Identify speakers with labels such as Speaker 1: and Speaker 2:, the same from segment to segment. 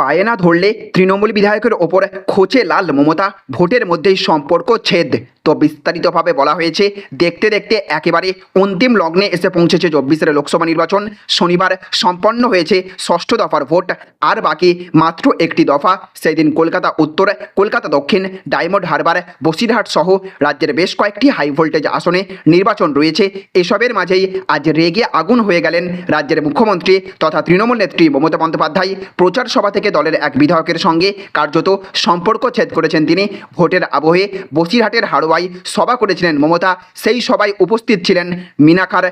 Speaker 1: পায়ে না ধরলে তৃণমূল বিধায়কের ওপর খোঁচে লাল মমতা ভোটের মধ্যেই সম্পর্ক ছেদ। তো বিস্তারিতভাবে বলা হয়েছে, দেখতে দেখতে একেবারে অন্তিম লগ্নে এসে পৌঁছেছে চব্বিশের লোকসভা নির্বাচন। শনিবার সম্পন্ন হয়েছে ষষ্ঠ দফার ভোট, আর বাকি মাত্র একটি দফা সেই দিন কলকাতা উত্তর, কলকাতা দক্ষিণ, ডায়মন্ড হারবার, বসিরহাট সহ রাজ্যের বেশ কয়েকটি হাই ভোল্টেজ আসনে নির্বাচন রয়েছে। এসবের মাঝেই আজ রেগে আগুন হয়ে গেলেন রাজ্যের মুখ্যমন্ত্রী তথা তৃণমূল নেত্রী মমতা বন্দ্যোপাধ্যায়। প্রচার সভা থেকে দলের এক বিধায়কের সঙ্গে কার্যত সম্পর্ক ছেদ করেছেন তিনি। ভোটের আবহে বসিরহাটের হাড়োয়ায় সভা করেছিলেন, মমতা। সেই সভায় উপস্থিত ছিলেন মিনাকার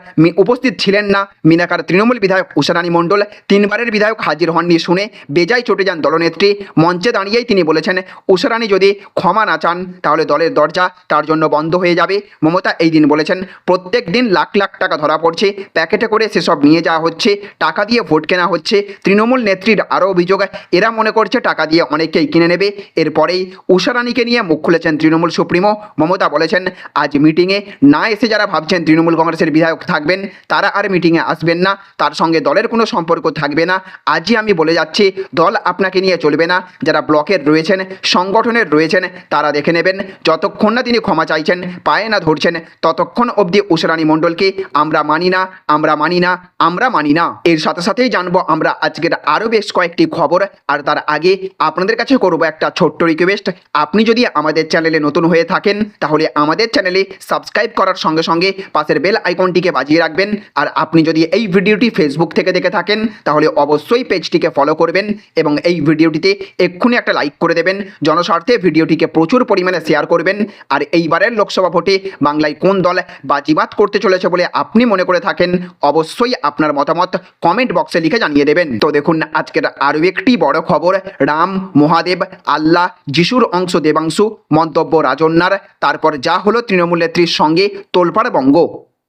Speaker 1: উপস্থিত ছিলেন না মিনাকার তৃণমূল বিধায়ক উষারানী মণ্ডল। তিনবারের বিধায়ক হাজির হননি শুনে বেজায় চটে যান দলনেত্রী। মঞ্চে দাঁড়িয়েই তিনি বলেছেন, উষারানী যদি ক্ষমা না চান, তাহলে দলের দরজা তার জন্য বন্ধ হয়ে যাবে। মমতা এই দিন বলেছেন, প্রত্যেক দিন লাখ লাখ টাকা ধরা পড়ছে, প্যাকেটে করে সেসব নিয়ে যাওয়া হচ্ছে, টাকা দিয়ে ভোট কেনা হচ্ছে। তৃণমূল নেত্রীর আরও অভিযোগ, এরা মনে করছে টাকা দিয়ে অনেককেই কিনে নেবে। এরপরেই উষারানীকে নিয়ে মুখ খুলেছেন তৃণমূল সুপ্রিমো মমতা বলেছেন, আজ মিটিংয়ে না এসে যারা ভাবছেন তৃণমূল কংগ্রেসের বিধায়ক থাকবেন, তারা আর মিটিংয়ে আসবেন না। তার সঙ্গে দলের কোনো সম্পর্ক থাকবে না। আজই আমি বলে যাচ্ছি, দল আপনাকে নিয়ে চলবে না। যারা ব্লকের রয়েছেন, সংগঠনের রয়েছেন, তারা দেখে নেবেন। যতক্ষণ না তিনি ক্ষমা চাইছেন, পায়ে না ধরছেন, ততক্ষণ অবধি উষরানী মণ্ডলকে আমরা মানি না, আমরা মানি না, আমরা মানি না। এর সাথে সাথেই জানব আমরা আজকের আরও বেশ কয়েকটি খবর। আর তার আগে আপনাদের কাছে করব একটা ছোট্ট রিকোয়েস্ট আপনি যদি আমাদের চ্যানেলে নতুন হয়ে থাকেন তাহলে আমাদের চ্যানেলে সাবস্ক্রাইব করার সঙ্গে সঙ্গে পাশের বেল আইকনটিকে বাজিয়ে রাখবেন। আর আপনি যদি এই ভিডিওটি ফেসবুক থেকে দেখে থাকেন, তাহলে অবশ্যই পেজটিকে ফলো করবেন এবং এই ভিডিওটিতে এক্ষুনি একটা লাইক করে দেবেন। জনস্বার্থে ভিডিওটিকে প্রচুর পরিমাণে শেয়ার করবেন। আর এইবারের লোকসভা ভোটে বাংলায় কোন দল বাজিবাদ করতে চলেছে বলে আপনি মনে করে থাকেন, অবশ্যই আপনার মতামত কমেন্ট বক্সে লিখে জানিয়ে দেবেন। তো দেখুন, আজকের আরও একটি বড় খবর, রাম, মহাদেব, আল্লাহ, যিশুর অংশ দেবাংশু, মন্তব্য রাজন্যার তারপর যা হলো তৃণমূল নেত্রীর সঙ্গে তোলপাড় বঙ্গ।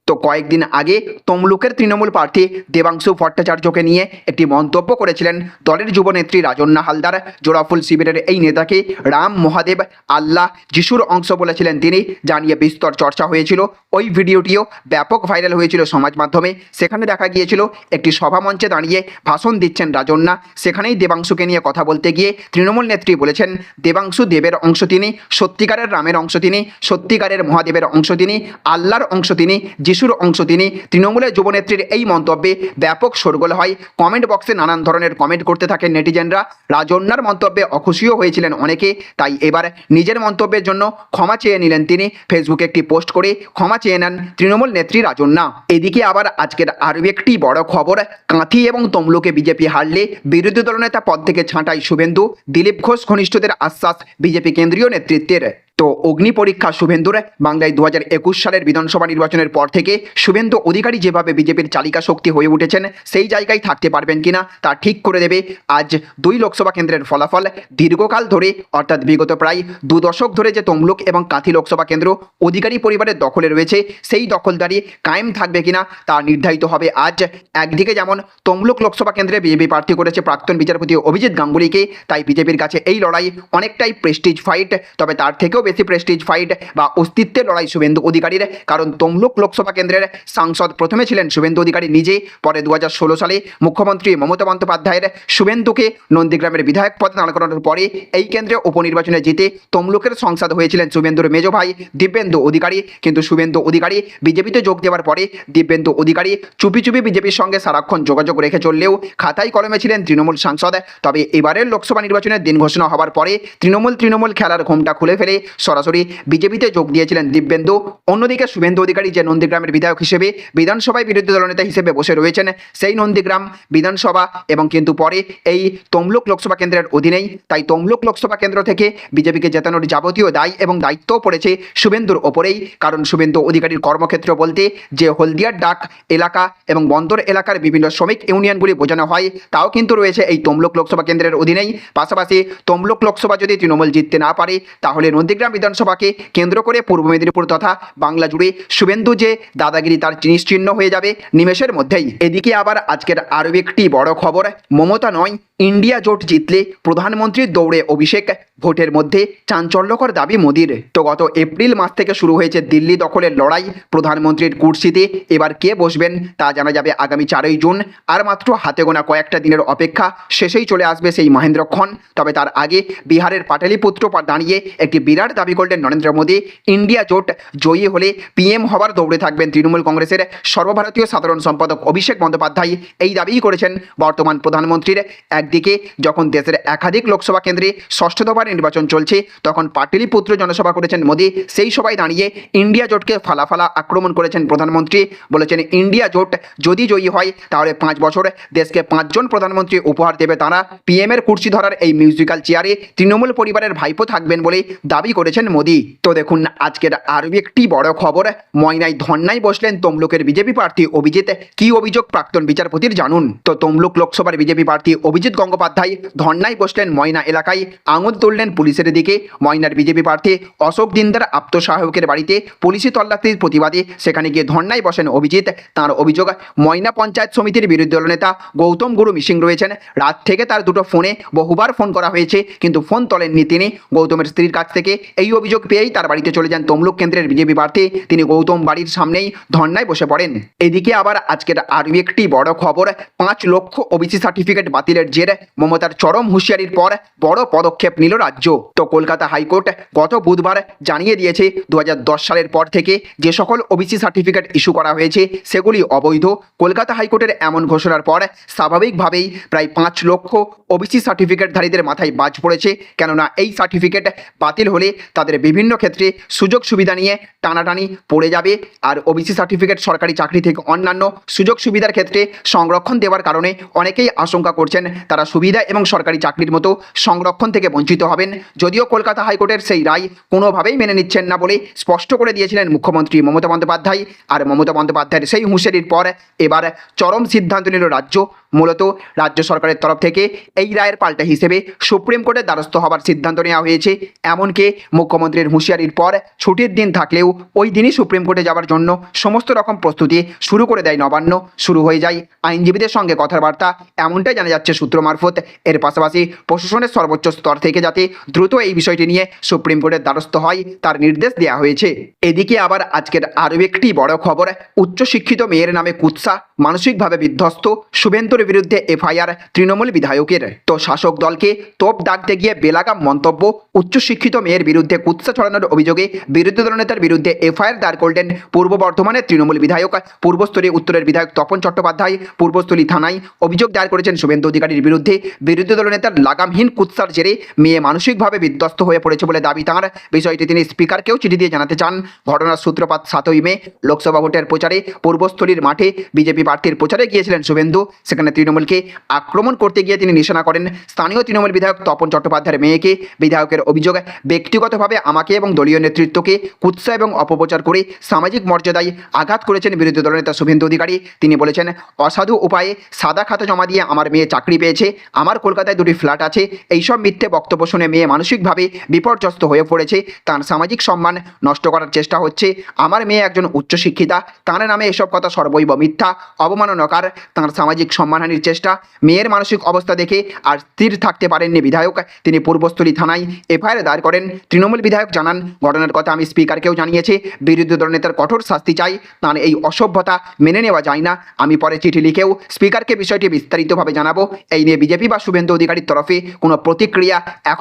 Speaker 1: তো কয়েকদিন আগে তমলুকের তৃণমূল প্রার্থী দেবাংশু ভট্টাচার্যকে নিয়ে একটি মন্তব্য করেছিলেন দলের যুবনেত্রী রাজন্না হালদার। জোড়াফুল শিবিরের এই নেতাকে রাম মহাদেব আল্লাহ যিশুর অংশ বলেছিলেন তিনি জানিয়ে বিস্তর চর্চা হয়েছিল। ওই ভিডিওটিও ব্যাপক ভাইরাল হয়েছিল সমাজ মাধ্যমে। সেখানে দেখা গিয়েছিল একটি সভা মঞ্চে দাঁড়িয়ে ভাষণ দিচ্ছেন রাজন্না। সেখানেই দেবাংশুকে নিয়ে কথা বলতে গিয়ে তৃণমূল নেত্রী বলেছেন, দেবাংশু দেবের অংশ তিনি, সত্যিকারের রামের অংশ তিনি, সত্যিকারের মহাদেবের অংশ তিনি, আল্লাহর অংশ তিনি যিশুর অংশ তিনি। তৃণমূলের যুবনেত্রীর এই মন্তব্যে ব্যাপক শোরগোল হয়। কমেন্ট বক্সে নানান ধরনের কমেন্ট করতে থাকেন নেটিজেনরা। রাজন্যার মন্তব্যে অখুশিও হয়েছিলেন অনেকে, তাই এবার নিজের মন্তব্যের জন্য ক্ষমা চেয়ে নিলেন তিনি। ফেসবুকে একটি পোস্ট করে ক্ষমা চেয়ে নেন তৃণমূল নেত্রী রাজন্যা। এদিকে আবার আজকের আরও একটি বড় খবর, কাঁথি এবং তমলুকে বিজেপি হারলে বিরোধী দলনেতা পদ থেকে ছাঁটাই শুভেন্দু। দিলীপ ঘোষ ঘনিষ্ঠদের আশ্বাস, বিজেপি কেন্দ্রীয় নেতৃত্বের। তো অগ্নি পরীক্ষা শুভেন্দুর, বাংলায় দু একুশ সালের বিধানসভা নির্বাচনের পর থেকে শুভেন্দু অধিকারী যেভাবে বিজেপির চালিকা শক্তি হয়ে উঠেছেন, সেই জায়গায় থাকতে পারবেন কিনা তা ঠিক করে দেবে আজ দুই লোকসভা কেন্দ্রের ফলাফল। দীর্ঘকাল ধরে, অর্থাৎ বিগত প্রায় দু দশক ধরে যে তমলুক এবং কাঁথি লোকসভা কেন্দ্র অধিকারী পরিবারের দখলে রয়েছে, সেই দখলদারি কায়েম থাকবে কিনা তা নির্ধারিত হবে আজ। একদিকে যেমন তমলুক লোকসভা কেন্দ্রে বিজেপি প্রার্থী করেছে প্রাক্তন বিচারপতি অভিজিৎ গাঙ্গুলিকে, তাই বিজেপির কাছে এই লড়াই অনেকটাই প্রেস্টিজ ফাইট তবে তার থেকেও বেশি প্রেস্টিজ ফাইট বা অস্তিত্বের লড়াই শুভেন্দু অধিকারীর। কারণ তমলুক লোকসভা কেন্দ্রের সাংসদ প্রথমে ছিলেন শুভেন্দু অধিকারী নিজে পরে দু হাজার ষোলো সালে মুখ্যমন্ত্রী মমতা বন্দ্যোপাধ্যায়ের শুভেন্দুকে নন্দীগ্রামের বিধায়ক পদে দাঁড় করানোর পরে এই কেন্দ্রে উপনির্বাচনে জিতে তমলুকের সংসদ হয়েছিলেন শুভেন্দুর মেজ ভাই দিব্যেন্দু অধিকারী। কিন্তু শুভেন্দু অধিকারী বিজেপিতে যোগ দেওয়ার পরে দিব্যেন্দু অধিকারী চুপি চুপি বিজেপির সঙ্গে সারাক্ষণ যোগাযোগ রেখে চললেও খাতায় কলমে ছিলেন তৃণমূল সাংসদ। তবে এবারের লোকসভা নির্বাচনের দিন ঘোষণা হওয়ার পরে তৃণমূল তৃণমূল খেলার ঘোমটা খুলে ফেলে সরাসরি বিজেপিতে যোগ দিয়েছিলেন দিব্যেন্দু। অন্যদিকে শুভেন্দু অধিকারী যে নন্দীগ্রামের বিধায়ক হিসেবে বিধানসভায় বিরোধী দলনেতা হিসেবে বসে রয়েছেন, সেই নন্দীগ্রাম বিধানসভা এবং কিন্তু পরে এই তমলুক লোকসভা কেন্দ্রের অধীনেই। তাই তমলুক লোকসভা কেন্দ্র থেকে বিজেপিকে জেতানোর যাবতীয় দায় এবং দায়িত্বও পড়েছে শুভেন্দুর ওপরেই। কারণ শুভেন্দু অধিকারীর কর্মক্ষেত্র বলতে যে হলদিয়ার ডাক এলাকা এবং বন্দর এলাকার বিভিন্ন শ্রমিক ইউনিয়নগুলি বোঝানো হয়, তাও কিন্তু রয়েছে এই তমলুক লোকসভা কেন্দ্রের অধীনেই। পাশাপাশি তমলুক লোকসভা যদি তৃণমূল জিততে না পারে, তাহলে নন্দীগ্রাম বিধানসভাকে কেন্দ্র করে পূর্ব মেদিনীপুর তথা বাংলা জুড়ে শুভেন্দু যে দাদাগিরি তার চিহ্ন হয়ে যাবে নিমেষের মধ্যেই। এদিকে আবার আজকের আরও একটি বড় খবর, মমতা নয়, ইন্ডিয়া জোট জিতলে প্রধানমন্ত্রীর দৌড়ে অভিষেক। ভোটের মধ্যে চাঞ্চল্যকর দাবি মোদির। তো গত এপ্রিল মাস থেকে শুরু হয়েছে দিল্লি দখলের লড়াই। প্রধানমন্ত্রীর কুর্সিতে এবার কে বসবেন তা জানা যাবে আগামী চারই জুন। আর মাত্র হাতে গোনা কয়েকটা দিনের অপেক্ষা, শেষেই চলে আসবে সেই মহেন্দ্রক্ষণ তবে তার আগে বিহারের পাটালিপুত্র দাঁড়িয়ে একটি বিরাট দাবি করলেন নরেন্দ্র মোদী। ইন্ডিয়া জোট জয়ী হলে পিএম হবার দৌড়ে থাকবেন তৃণমূল কংগ্রেসের সর্বভারতীয় সাধারণ সম্পাদক অভিষেক বন্দ্যোপাধ্যায়। এই দাবিই করেছেন বর্তমান প্রধানমন্ত্রীর। একদিকে যখন দেশের একাধিক লোকসভা কেন্দ্রে ষষ্ঠ দফার নির্বাচন চলছে। তখন পাটলিপুত্র জনসভা করেছেন মোদী। সেই সভায় দাঁড়িয়ে ইন্ডিয়া জোটকে ফালাফালা আক্রমণ করেছেন প্রধানমন্ত্রী। বলেছেন, ইন্ডিয়া জোট যদি জয়ী হয়, তাহলে পাঁচ বছর দেশকে পাঁচজন প্রধানমন্ত্রী উপহার দেবে তারা। পিএম এর কুর্সি ধরার এই মিউজিক্যাল চেয়ারে তৃণমূল পরিবারের ভাইপো থাকবেন বলে দাবি করেছেন মোদী। তো দেখুন, আজকের আরও একটি বড় খবর। ময়নায় ধর্নায় বসলেন তমলুকের বিজেপি প্রার্থী অভিজিৎ। কি অভিযোগ? প্রাক্তন বিচারপতির জানুন। তো তমলুক লোকসভার বিজেপি প্রার্থী অভিজিৎ গঙ্গোপাধ্যায় ধর্নায় বসলেন ময়না এলাকায়। আঙুল তুললেন পুলিশের দিকে। ময়নার বিজেপি প্রার্থী অশোক দিনদার আত্মসহায়কের বাড়িতে পুলিশি তল্লাশির প্রতিবাদে সেখানে গিয়ে ধর্নায় বসেন অভিজিৎ। তার অভিযোগ, ময়না পঞ্চায়েত সমিতির বিরোধী দলনেতা গৌতম গুরু মিসিং রয়েছেন। রাত থেকে তার দুটো ফোনে বহুবার ফোন করা হয়েছে, কিন্তু ফোন তোলেননি তিনি। গৌতমের স্ত্রীর কাছ থেকে এই অভিযোগ পেয়েই তার বাড়িতে চলে যান তমলুক কেন্দ্রের বিজেপি প্রার্থী। তিনি গৌতম বাড়ির সামনেই ধর্নায় বসে পড়েন। এদিকে আবার আজকের আরও একটি বড় খবর, পাঁচ লক্ষ ওবিসি সার্টিফিকেট বাতিলের জের। মমতার চরম হুঁশিয়ারির পর বড় পদক্ষেপ নিল রাজ্য তো কলকাতা হাইকোর্ট গত বুধবার জানিয়ে দিয়েছে দু হাজার দশ সালের পর থেকে যে সকল ওবিসি সার্টিফিকেট ইস্যু করা হয়েছে, সেগুলি অবৈধ। কলকাতা হাইকোর্টের এমন ঘোষণার পর স্বাভাবিকভাবেই প্রায় পাঁচ লক্ষ ওবিসি সার্টিফিকেটধারীদের মাথায় বাজ পড়েছে। কেননা এই সার্টিফিকেট বাতিল হলে তাদের বিভিন্ন ক্ষেত্রে সুযোগ সুবিধা নিয়ে টানাটানি পড়ে যাবে। আর ওবিসি সার্টিফিকেট সরকারি চাকরি থেকে অন্যান্য সুযোগ সুবিধার ক্ষেত্রে সংরক্ষণ দেওয়ার কারণে অনেকেই আশঙ্কা করছেন, তারা সুবিধা এবং সরকারি চাকরির মতো সংরক্ষণ থেকে বঞ্চিত হবেন। যদিও কলকাতা হাইকোর্টের সেই রায় কোনোভাবেই মেনে নিচ্ছেন না বলে স্পষ্ট করে দিয়েছিলেন মুখ্যমন্ত্রী মমতা বন্দ্যোপাধ্যায়। আর মমতা বন্দ্যোপাধ্যায়ের সেই হুঁশিয়ারির পর এবার চরম সিদ্ধান্ত নিল রাজ্য। মূলত রাজ্য সরকারের তরফ থেকে এই রায়ের পাল্টা হিসেবে সুপ্রিম কোর্টের দ্বারস্থ হবার সিদ্ধান্ত নেওয়া হয়েছে। এমনকি মুখ্যমন্ত্রীর হুঁশিয়ারির পর ছুটির দিন থাকলেও ওই দিনই সুপ্রিম কোর্টে যাওয়ার জন্য সমস্ত রকম প্রস্তুতি শুরু করে দেয় নবান্ন। শুরু হয়ে যায় আইনজীবীদের সঙ্গে কথাবার্তা। এমনটাই জানা যাচ্ছে সূত্র মারফত। এর পাশাপাশি প্রশাসনের সর্বোচ্চ স্তর থেকে যাতে দ্রুত এই বিষয়টি নিয়ে সুপ্রিম কোর্টের দ্বারস্থ হয়, তার নির্দেশ দেওয়া হয়েছে। এদিকে আবার আজকের আরও একটি বড় খবর, উচ্চশিক্ষিত মেয়ের নামে কুৎসা, মানসিকভাবে বিধ্বস্ত, শুভেন্দুর বিরুদ্ধে এফআইআর তৃণমূল বিধায়কের। তো শাসক দলকে তোপ দাগতে গিয়ে বেলাগাম মন্তব্য, উচ্চশিক্ষিত মেয়ের বিরুদ্ধে কুৎসা ছড়ানোর অভিযোগে বিরোধী দলনেতার বিরুদ্ধে এফআইআর দায়ের করলেন পূর্ব বর্ধমানের তৃণমূল বিধায়ক, পূর্বস্থলী উত্তরের বিধায়ক তপন চট্টোপাধ্যায়, পূর্বস্থলী থানায় অভিযোগ দায়ের করেছেন শুভেন্দু অধিকারীর বিরুদ্ধে। বিরোধী দলনেতার লাগামহীন কুৎসার জেরে মেয়ে মানসিকভাবে বিধ্বস্ত হয়ে পড়েছে বলে দাবি তাঁর। বিষয়টি তিনি স্পিকারকেও চিঠি দিয়ে জানাতে চান। ঘটনার সূত্রপাত সাতই মে, লোকসভা ভোটের প্রচারে পূর্বস্থলীর মাঠে বিজেপি প্রার্থীর প্রচারে গিয়েছিলেন শুভেন্দু। সেখানে তৃণমূলকে আক্রমণ করতে গিয়ে তিনি নিশানা করেন। স্থানীয় তৃণমূল বিধায়ক তপন চট্টোপাধ্যায়ের মেয়েকে। বিধায়কের অভিযোগ, ব্যক্তিগতভাবে আমাকে এবং দলীয় নেতৃত্বকে কুৎসা এবং অপপ্রচার করে সামাজিক মর্যাদায় আঘাত করেছেন বিরোধী দলনেতা শুভেন্দু অধিকারী। তিনি বলেছেন, অসাধু উপায়ে সাদা খাতা জমা দিয়ে আমার মেয়ে চাকরি পেয়েছে। আমার কলকাতায় দুটি ফ্ল্যাট আছে। এইসব মিথ্যে বক্তব্য মেয়ে মানসিকভাবে বিপর্যস্ত হয়ে পড়েছে। তার সামাজিক সম্মান নষ্ট করার চেষ্টা হচ্ছে। আমার মেয়ে একজন উচ্চশিক্ষিতা। তার নামে এসব কথা সর্বৈব মিথ্যা, অবমাননাকার। তার সামাজিক সম্মানহানির চেষ্টা, মেয়ের মানসিক অবস্থা দেখে আর স্থির থাকতে পারেননি বিধায়ক। তিনি পূর্বস্থলী থানায় এফআইআর দায়ের করেন। তৃণমূল বিধায়ক জানান, ঘটনার কথা আমি স্পিকারকেও জানিয়েছি। বিরোধী দলনেতার কঠোর শাস্তি চাই। তার এই অসভ্যতা মেনে নেওয়া যায় না। আমি পরে চিঠি লিখেও স্পিকারকে বিষয়টি বিস্তারিতভাবে জানাব। এই নিয়ে বিজেপি বা শুভেন্দু অধিকারীর তরফে কোনো প্রতিক্রিয়া